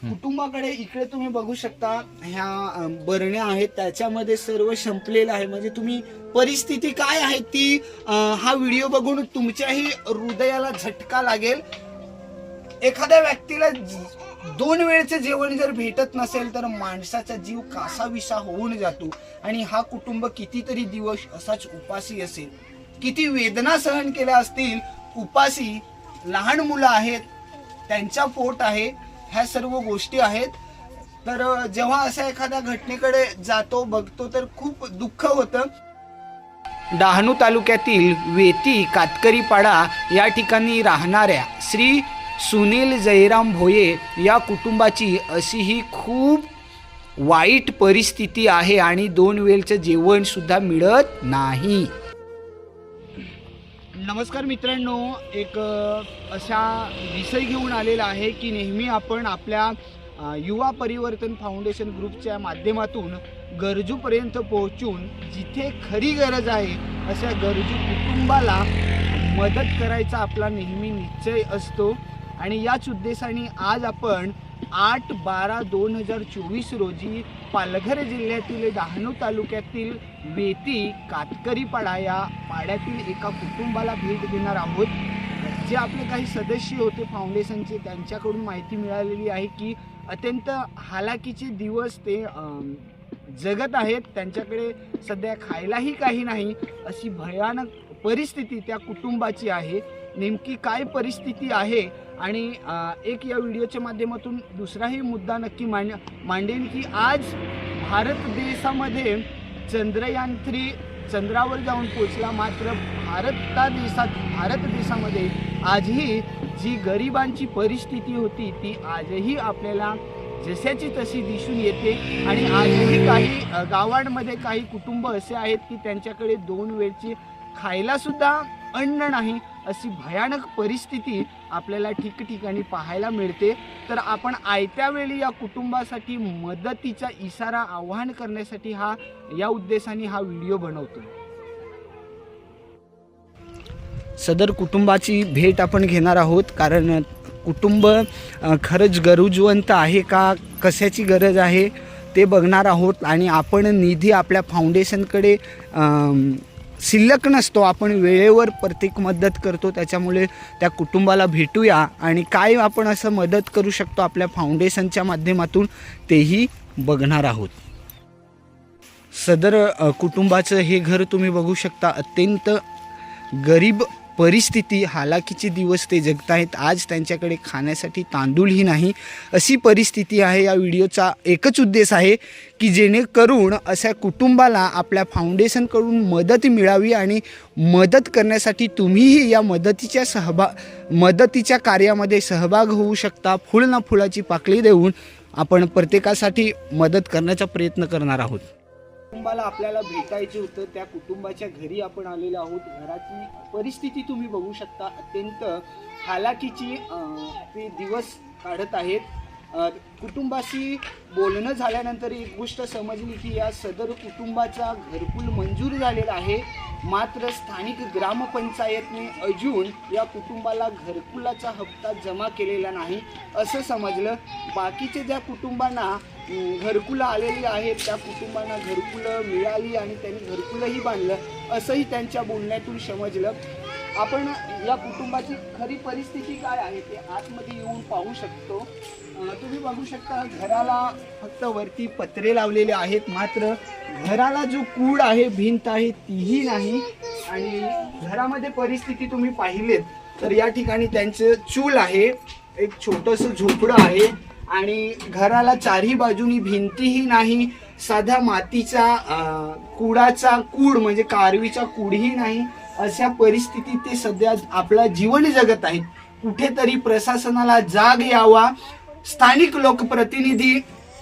कुटुंबाकडे इकडे तुम्ही बघू शकता ह्या बरण्या आहेत त्याच्यामध्ये सर्व संपलेलं आहे. म्हणजे तुम्ही परिस्थिती काय आहे ती हा व्हिडिओ बघून तुमच्याही हृदयाला झटका लागेल. एखाद्या व्यक्तीला दोन वेळचे जेवण जर भेटत नसेल तर माणसाचा जीव कासाविसा होऊन जातो. आणि हा कुटुंब कितीतरी दिवस असाच उपाशी असेल. किती वेदना सहन केल्या असतील उपाशी लहान मुलं आहेत त्यांचा पोट आहे ह्या सर्व गोष्टी आहेत. तर जेव्हा अशा एखाद्या घटनेकडे जातो बघतो तर खूप दुःख होतं. डहाणू तालुक्यातील वेती कातकरीपाडा या ठिकाणी राहणाऱ्या श्री सुनील जयराम भोये या कुटुंबाची अशी ही खूप वाईट परिस्थिती आहे आणि दोन वेळचं जेवणसुद्धा मिळत नाही. नमस्कार मित्रांनो एक अशा विषय घेऊन आलेला आहे की नेहमी आपण आपल्या युवा परिवर्तन फाउंडेशन ग्रुपच्या माध्यमातून गरजूपर्यंत पोहोचून जिथे खरी गरज आहे अशा गरजू कुटुंबाला मदत करायचा आपला नेहमी निश्चय असतो. आणि याच उद्देशाने आज आपण आठ बारा दोन हजार चोवीस रोजी पालघर जिल्ह्यातील डहाणू तालुक्यातील वेती कातकरीपाडा या पाड्यातील एका कुटुंबाला भेट देणार आहोत. जे आपले काही सदस्य होते फाउंडेशनचे त्यांच्याकडून माहिती मिळालेली आहे की अत्यंत हालाकीचे दिवस ते जगत आहेत. त्यांच्याकडे सध्या खायलाही काही नाही. अशी भयानक परिस्थिती त्या कुटुंबाची आहे. नेमकी काय परिस्थिती आहे? आणि एक या व्हिडिओच्या माध्यमातून दुसराही मुद्दा नक्की मांड मांडेन की आज भारत देशामध्ये चंद्रयान थ्री चंद्रावर जाऊन पोचला मात्र भारता देशात भारत देशामध्ये आजही जी गरिबांची परिस्थिती होती ती आजही आपल्याला जशाची तशी दिसून येते. आणि आजही काही गावांमध्ये काही कुटुंब असे आहेत की त्यांच्याकडे दोन वेळची खायलासुद्धा अन्न नाही. अशी भयानक परिस्थिती आपल्याला ठिकठिकाणी पाहायला मिळते. तर आपण आयत्या वेळी या कुटुंबासाठी मदतीचा इशारा आवाहन करण्यासाठी हा या उद्देशाने हा व्हिडिओ बनवतो. सदर कुटुंबाची भेट आपण घेणार आहोत. कारण कुटुंब खरंच गरजवंत आहे का? कशाची गरज आहे? ते बघणार आहोत. आणि आपण निधी आपल्या फाउंडेशनकडे शिल्लक नसतो आपण वेळेवर प्रत्येक मदत करतो त्याच्यामुळे त्या कुटुंबाला भेटूया. आणि काय आपण असं मदत करू शकतो आपल्या फाउंडेशनच्या माध्यमातून तेही बघणार आहोत. सदर कुटुंबाचं हे घर तुम्ही बघू शकता अत्यंत गरीब परिस्थिती हालाकीचे दिवस ते जगत आहेत आज त्यांच्याकडे खाण्यासाठी तांदूळही नाही. अशी परिस्थिती आहे. या व्हिडिओचा एकच उद्देश आहे की जेणेकरून अशा कुटुंबाला आपल्या फाउंडेशनकडून मदत मिळावी आणि मदत करण्यासाठी तुम्हीही या मदतीच्या सहभा मदतीच्या कार्यामध्ये सहभाग होऊ शकता. फुल ना फुलाची पाकळी देऊन आपण प्रत्येकासाठी मदत करण्याचा प्रयत्न करणार आहोत. कुटुंबाला आपल्याला भेटायचे होतं त्या कुटुंबाच्या घरी आपण आलेलो आहोत. घराची परिस्थिती तुम्ही बघू शकता. अत्यंत हालाकीची ते दिवस काढत आहेत. कुटुंबाशी बोलणं झाल्यानंतर एक गोष्ट समजली की या सदर कुटुंबाचा घरकुल मंजूर झालेला आहे. मात्र स्थानिक ग्रामपंचायतने अजून या कुटुंबाला घरकुलाचा हप्ता जमा केलेला नाही असं समजलं. बाकीचे ज्या कुटुंबांना घरकुलं आलेली आहेत त्या कुटुंबांना घरकुलं मिळाली आणि त्यांनी घरकुलंही बांधलं असंही त्यांच्या बोलण्यातून समजलं. आपण या कुटुंबाची खरी परिस्थिती काय आहे ते आतमध्ये येऊन पाहू शकतो. तुम्ही बघू शकता घराला फक्त वरती पत्रे लावलेले आहेत मात्र घराला जो कूड आहे भिंत आहे तीही नाही. आणि घरामध्ये परिस्थिती तुम्ही पाहिलेत तर या ठिकाणी त्यांचं चूल आहे एक छोटंसं झोपडं आहे. आणि घराला चारही बाजूनी भिंतीही नाही साधा मातीचा कुडाचा कूड म्हणजे कारवीचा कूडही नाही अशा परिस्थितीत ते सध्या आपला जीवन जगत आहेत. कुठेतरी प्रशासनाला जाग यावा. स्थानिक लोकप्रतिनिधी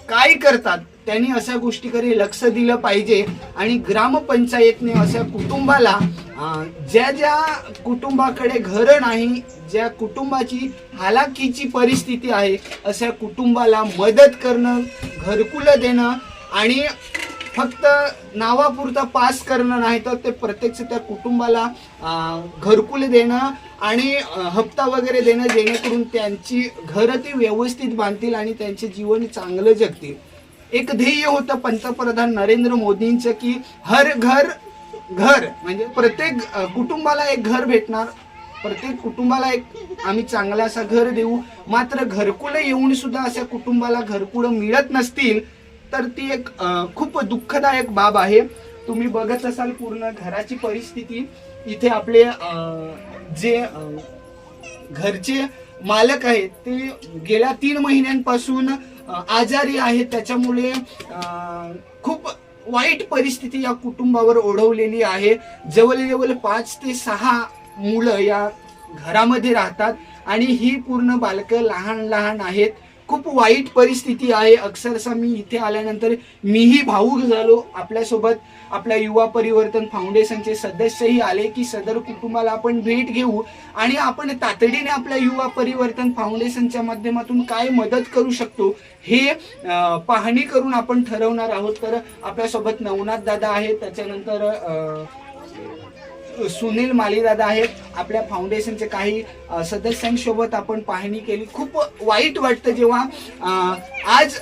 काय करतात त्यांनी अशा गोष्टीकडे लक्ष दिलं पाहिजे. आणि ग्रामपंचायतने अशा कुटुंबाला ज्या ज्या कुटुंबाकडे घर नाही ज्या कुटुंबाची हालाकीची परिस्थिती आहे अशा कुटुंबाला मदत करणं घरकुलं देणं आणि फक्त नावापुरता पास करणं नाही तर ते प्रत्यक्ष त्या कुटुंबाला अं, घरकुल देणं आणि हप्ता वगैरे देणं जेणेकरून त्यांची घरं ती व्यवस्थित बांधतील आणि त्यांचे जीवन चांगलं जगतील. एक ध्येय होतं पंतप्रधान नरेंद्र मोदींचं की हर घर घर म्हणजे प्रत्येक कुटुंबाला एक घर भेटणार. प्रत्येक कुटुंबाला एक आम्ही चांगलं असं घर देऊ. मात्र घरकुलं येऊन सुद्धा अशा कुटुंबाला घरकुलं मिळत नसतील तर ती एक खूप दुःखदायक बाब आहे. तुम्ही बघत असाल पूर्ण घराची परिस्थिती. इथे आपले जे घरचे मालक आहेत ते गेल्या तीन महिन्यांपासून आजारी आहेत. त्याच्यामुळे खूप वाईट परिस्थिती या कुटुंबावर ओढवलेली आहे. जवळजवळ पाच ते सहा मुलं या घरामध्ये राहतात आणि ही पूर्ण बालकं लहान लहान आहेत. खूप वाईट परिस्थिती आहे. अक्षरशः मी इथे आल्यानंतर मीही भाऊक झालो. आपल्यासोबत आपल्या युवा परिवर्तन फाउंडेशनचे सदस्यही आले की सदर कुटुंबाला आपण भेट घेऊ आणि आपण तातडीने आपल्या युवा परिवर्तन फाउंडेशनच्या माध्यमातून काय मदत करू शकतो हे पाहणी करून आपण ठरवणार आहोत. तर आपल्यासोबत नवनाथ दादा आहेत. त्याच्यानंतर सुनील मालीदादा आहेत. आपल्या फाउंडेशनचे काही सदस्यांसोबत आपण पाहणी केली. खूप वाईट वाटतं जेव्हा आज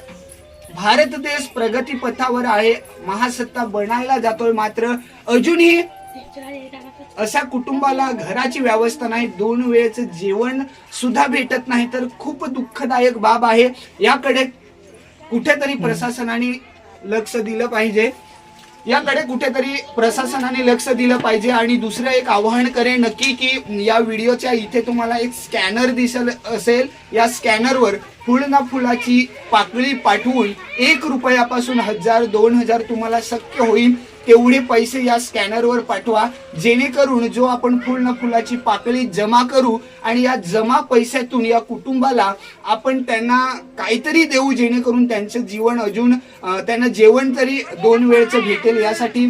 भारत देश प्रगतीपथावर आहे. महासत्ता बनायला जातोय मात्र अजूनही अशा कुटुंबाला घराची व्यवस्था नाही. दोन वेळेचं जेवण सुद्धा भेटत नाही. तर खूप दुःखदायक बाब आहे. याकडे कुठेतरी प्रशासनाने लक्ष दिलं पाहिजे. याकडे कुठेतरी प्रशासनाने लक्ष दिलं पाहिजे आणि दुसरं एक आवाहन करेन नक्की की या व्हिडिओच्या इथे तुम्हाला एक स्कॅनर दिसल असेल. या स्कॅनरवर फुल ना फुलाची पाकळी पाठवून एक रुपयापासून हजार दोन हजार तुम्हाला शक्य होईल. तेवढे पैसे या स्कॅनरवर पाठवा. जेणेकरून जो आपण फुल ना फुलाची पाकळी जमा करू आणि या जमा पैशातून या कुटुंबाला आपण त्यांना काहीतरी देऊ जेणेकरून त्यांचं जीवन अजून त्यांना जेवण तरी दोन वेळचं भेटेल. यासाठी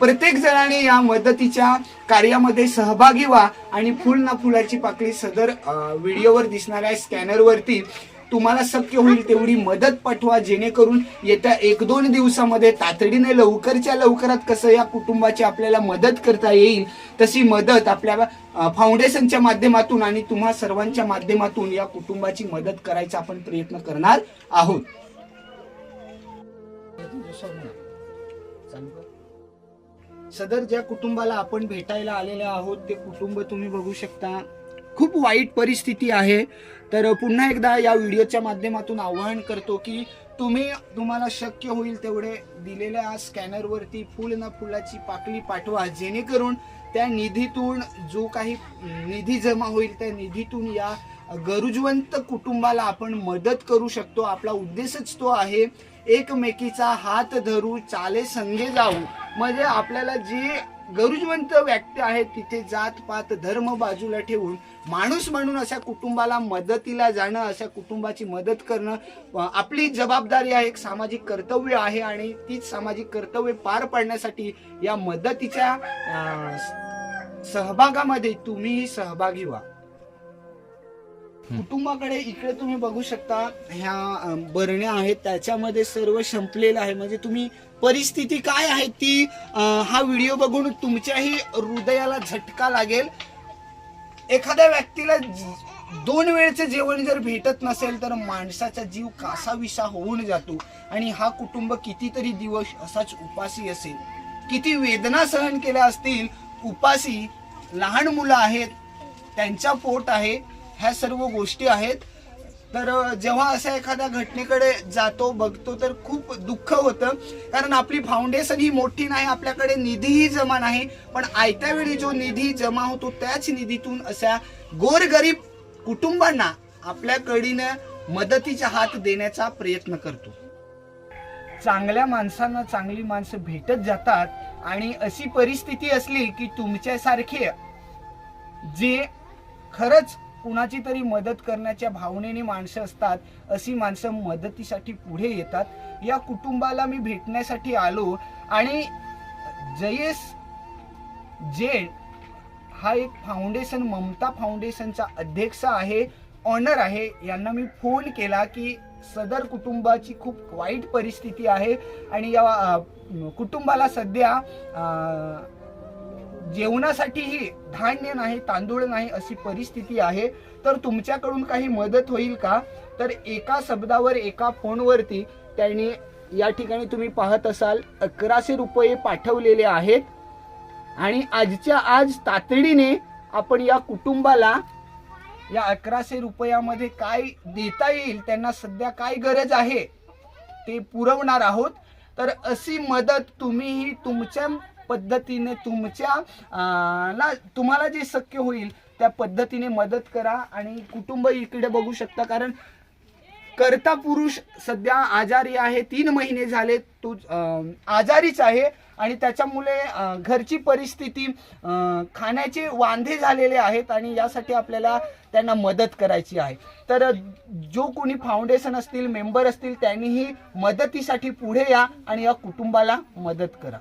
प्रत्येक जणाने या मदतीच्या कार्यामध्ये सहभागी व्हा. आणि फुल ना फुलाची पाकळी सदर व्हिडिओवर दिसणाऱ्या स्कॅनरवरती तुम्हाला शक्य होईल तेवढी मदत पाठवा जेणेकरून येत्या एक दोन दिवसामध्ये तातडीने लवकरच्या लवकरात कसं या कुटुंबाची आपल्याला मदत करता येईल तशी मदत आपल्या फाउंडेशनच्या माध्यमातून आणि तुम्हा सर्वांच्या माध्यमातून या कुटुंबाची मदत करायचा आपण प्रयत्न करणार आहोत. सदर ज्या कुटुंबाला आपण भेटायला आलेले आहोत ते कुटुंब तुम्ही बघू शकता. खूप वाईट परिस्थिती आहे. तर पुन्हा एकदा या व्हिडिओच्या माध्यमातून आवाहन करतो की तुम्ही तुम्हाला शक्य होईल तेवढे दिलेल्या स्कॅनरवरती फुल ना फुलाची पाकळी पाठवा जेणेकरून त्या निधीतून जो काही निधी जमा होईल त्या निधीतून या गरुजवंत कुटुंबाला आपण मदत करू शकतो. आपला उद्देशच तो आहे एकमेकीचा हात धरू चाले संगे जाऊ. म्हणजे आपल्याला जे गरुजवंत व्यक्ती आहेत तिथे जात पात धर्म बाजूला ठेवून माणूस म्हणून अशा कुटुंबाला मदतीला जाणं अशा कुटुंबाची मदत करणं आपली जबाबदारी आहे एक सामाजिक कर्तव्य आहे आणि तीच सामाजिक कर्तव्य पार पाडण्यासाठी या मदतीच्या सहभागामध्ये तुम्हीही सहभागी व्हा. कुटुंबाकडे इकडे तुम्ही बघू शकता ह्या बरण्या आहेत त्याच्यामध्ये सर्व संपलेलं आहे. म्हणजे तुम्ही परिस्थिती काय आहे ती हा व्हिडिओ बघून तुमच्याही हृदयाला झटका लागेल. एखाद्या व्यक्तीला दोन वेळचं जेवण जर भेटत नसेल तर माणसाचा जीव कासाविसा होऊन जातो. आणि हा कुटुंब कितीतरी दिवस असाच उपाशी असेल. किती वेदना सहन केल्या असतील उपाशी लहान मुलं आहेत त्यांचा पोट आहे ह्या सर्व गोष्टी आहेत. तर जेव्हा अशा एखाद्या घटनेकडे जातो बघतो तर खूप दुःख होतं. कारण आपली फाउंडेशन ही मोठी नाही आपल्याकडे निधीही जमा नाही. पण आयत्या वेळी जो निधी जमा होतो त्याच निधीतून अशा गोरगरीब कुटुंबांना आपल्याकडीनं मदतीचा हात देण्याचा प्रयत्न करतो. चांगल्या माणसांना चांगली माणसं भेटत जातात आणि अशी परिस्थिती असली की तुमच्यासारखे जे खरंच कुणाची तरी मदत करण्याच्या भावनेने माणसं असतात अशी माणसं मदतीसाठी पुढे येतात. या कुटुंबाला मी भेटण्यासाठी आलो आणि जयेश जैन हा एक फाउंडेशन ममता फाउंडेशनचा अध्यक्ष आहे ऑनर आहे. यांना मी फोन केला की सदर कुटुंबाची खूप वाईट परिस्थिती आहे आणि या कुटुंबाला सध्या जेवणासाठीही धान्य नाही तांदूळ नाही अशी परिस्थिती आहे. तर तुमच्याकडून काही मदत होईल का? तर एका शब्दावर एका फोनवरती त्यांनी या ठिकाणी तुम्ही पाहत असाल अकराशे रुपये पाठवलेले आहेत. आणि आजच्या आज तातडीने आपण या कुटुंबाला या अकराशे रुपयामध्ये काय देता येईल त्यांना सध्या काय गरज आहे ते पुरवणार आहोत. तर अशी मदत तुम्हीही तुमच्या पद्धतीने तुमच्या ला तुम्हाला जे शक्य होईल त्या पद्धतीने मदत करा आणि कुटुंब इकडे बघू शकता. कारण करता पुरुष सध्या आजारी आहे तीन महिने झाले तो आजारीच आहे आणि त्याच्यामुळे घरची परिस्थिती खाण्याचे वांधे झालेले आहेत आणि यासाठी आपल्याला त्यांना मदत करायची आहे. तर जो कोणी फाउंडेशन असतील मेंबर असतील त्यांनीही मदतीसाठी पुढे या आणि या कुटुंबाला मदत करा.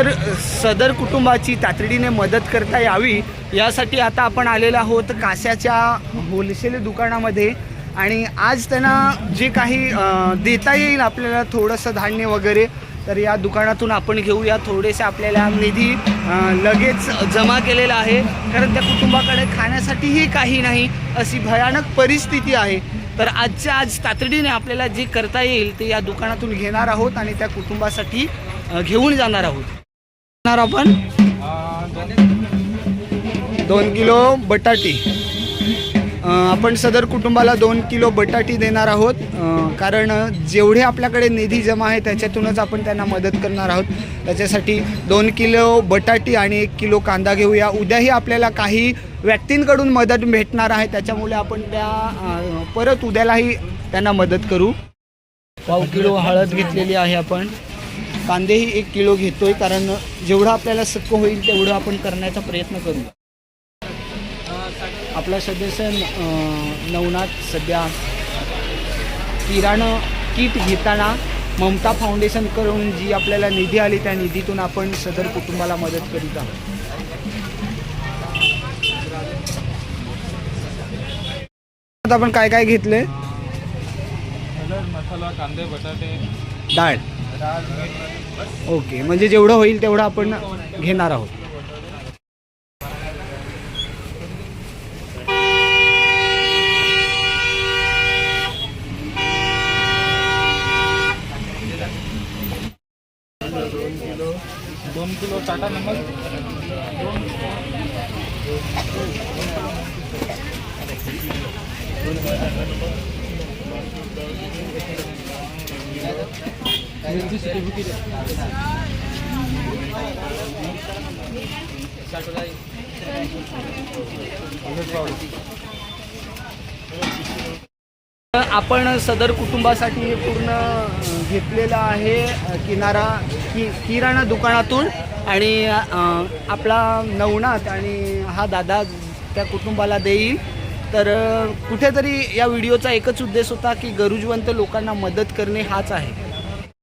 तर सदर कुटुंबाची तातडीने मदत करता यावी यासाठी आता आपण आलेलो आहोत कास्याच्या होलसेल दुकानामध्ये. आणि आज त्यांना जे काही देता येईल आपल्याला थोडंसं धान्य वगैरे तर या दुकानातून आपण घेऊया. थोडेसे आपल्याला निधी लगेच जमा केलेला आहे. कारण त्या कुटुंबाकडे खाण्यासाठीही काही नाही अशी भयानक परिस्थिती आहे. तर आजच्या आज तातडीने आपल्याला जे करता येईल ते या दुकानातून घेणार आहोत आणि त्या कुटुंबासाठी घेऊन जाणार आहोत. टाकणार आपण? दोन किलो बटाटी. आपण सदर कुटुंबाला दोन किलो बटाटी देणार आहोत. कारण जेवढे आपल्याकडे निधी जमा आहे त्याच्यातूनच आपण त्यांना मदत करणार आहोत. त्याच्यासाठी दोन किलो बटाटी आणि एक किलो कांदा घेऊया. उद्याही आपल्याला काही व्यक्तींकडून मदत भेटणार आहे. त्याच्यामुळे आपण त्या परत उद्यालाही त्यांना मदत करू. पाव किलो हळद घेतलेली आहे आपण. कांदेही एक किलो घेतोय कारण जेवढं आपल्याला शक्य होईल तेवढं आपण करण्याचा प्रयत्न करू. आपला सदस्य नवनाथ सध्या किराणा किट घेताना ममता फाउंडेशन करून जी आपल्याला निधी आली त्या निधीतून आपण सदर कुटुंबाला मदत करीत आहोत. आपण काय काय घेतले मसाला कांदे बटाटे. डाळ. ओके म्हणजे जेवढं होईल तेवढं आपण घेणार आहोत. दोन किलो टाटा नमक. आपण सदर कुटुंबासाठी पूर्ण घेतलेला घेतलेलं आहे किनारा कि किराणा दुकानातून. आणि आपला नवनाथ आणि हा दादा त्या कुटुंबाला देईल. तर कुठेतरी या व्हिडिओचा एकच उद्देश होता की गरजवंत लोकांना मदत करणे हाच आहे.